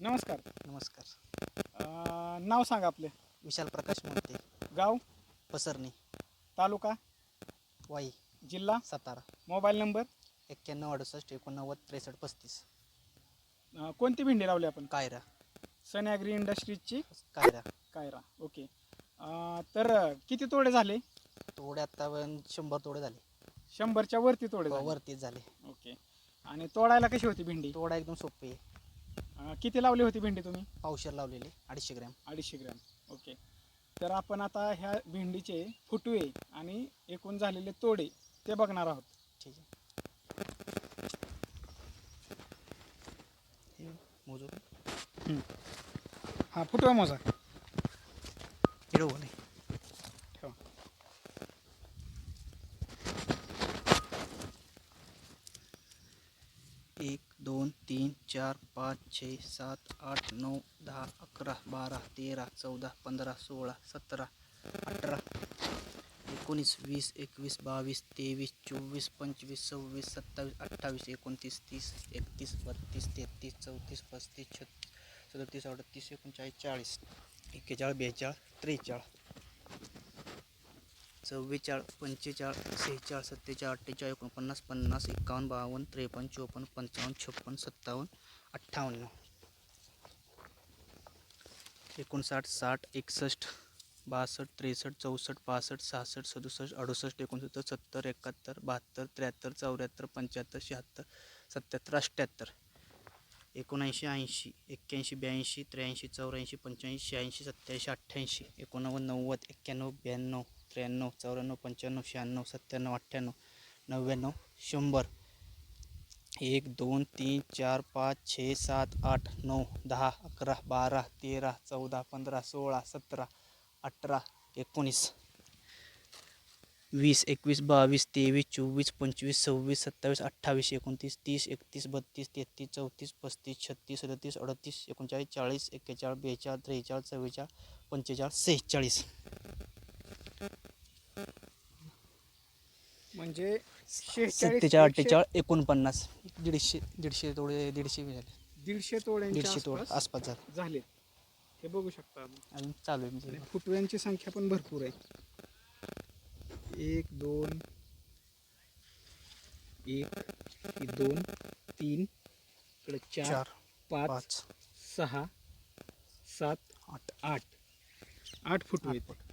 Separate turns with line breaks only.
नमस्कार.
नमस्कार.
अं, नाव सांगा आपले.
विशाल प्रकाश मोहिते
गाव?
पसरणी.
तालुका?
वाई.
जिल्हा?
सातारा.
Mobile number?
एक्क्याण्णव अडुसष्ट एकोणनव्वद त्रेसष्ट पस्तीस.
अं, कोणती भेंडी लावली आपण?
कायरा.
सन ॲग्री इंडस्ट्रीजची?
कायरा.
कायरा. ओके. अं, तर किती तोडे झाले?
तोडे आत्तापर्यंत शंभर तोडे झाले.
शंभरच्या वरती तोडे झाले.
वरतीच झाले.
ओके. आणि तोडायला कशी होती भेंडी?
तोडा एकदम सोपे आहे.
अं, किती लावली होती भेंडी तुम्ही?
पावशर लावलेले अडीचशे ग्रॅम.
अडीचशे ग्रॅम. ओके. तर आपण आता ह्या भेंडीचे फुटवे आणि एकूण झालेले तोडे ते बघणार आहोत.
ठीक आहे. हे मोजू.
हां फुटवा मोजा. ठेवा
एक दोन तीन चार पाच छे सात आठ नऊ दहा अकरा बारा तेरा चौदा पंधरा सोळा सतरा अठरा एकोणीस वीस एकवीस बावीस तेवीस चोवीस पंचवीस सव्वीस सत्तावीस अठ्ठावीस एकोणतीस तीस एकतीस बत्तीस तेहतीस चौतीस पस्तीस छत्तीस सदतीस अडतीस एकोणचाळीस चाळीस एक्केचाळीस बेचाळीस त्रेचाळीस. चव्वेचाळीस पंचेचाळीस सेहेचाळीस सत्तेचाळीस अठ्ठेचाळीस एकोणपन्नास पन्नास एकावन्न बावन्न त्रेपन्न चोपन्न पंचावन्न छप्पन्न सत्तावन्न अठ्ठावन्न. एकोणसाठ साठ एकसष्ट बासष्ट त्रेसष्ट चौसष्ट पासष्ट सहासष्ट सदुसष्ट अडुसष्ट एकोणसत्तर सत्तर एकाहत्तर बहात्तर त्र्याहत्तर चौऱ्याहत्तर पंच्याहत्तर शहात्तर सत्याहत्तर अठ्ठ्याहत्तर. एकोणऐंशी ऐंशी एक्क्याऐंशी ब्याऐंशी त्र्याऐंशी चौऱ्याऐंशी पंच्याऐंशी शहाऐंशी सत्त्याऐंशी अठ्ठ्याऐंशी एकोणनव्वद नव्वद एक्क्याण्णव ब्याण्णव. त्र्याण्णव चौऱ्याण्णव पंच्याण्णव शहाण्णव सत्त्याण्णव अठ्ठ्याण्णव नव्याण्णव शंभर. एक दोन तीन चार पाच छे सात आठ नऊ दहा अकरा बारा तेरा चौदा पंधरा सोळा सतरा अठरा एकोणीस. वीस एकवीस बावीस तेवीस चोवीस पंचवीस सव्वीस सत्तावीस अठ्ठावीस एकोणतीस तीस एकतीस बत्तीस तेहतीस चौतीस पस्तीस छत्तीस सदतीस अडतीस एकोणचाळीस चाळीस एक्केचाळीस बेचाळीस त्रेचाळीस चव्वेचाळीस पंचेचाळीस सेहेचाळीस.
म्हणजे शेहेचाळीस
अठ्ठेचाळीस एकोणपन्नास दीडशे दीडशे थोडे दीडशे बी झाले.
दीडशे तोड्यांच्या
दीडशे तोड
आसपास
झाले.
झाले. हे बघू शकता आपण.
अजून चालू आहे म्हणजे.
फुटव्यांची संख्या पण भरपूर आहे. एक दोन एक ही दोन तीन इकडे चार
चार
पाच
पाच
सहा सात
आठ.
आठ. आठ फुटवे आहेत.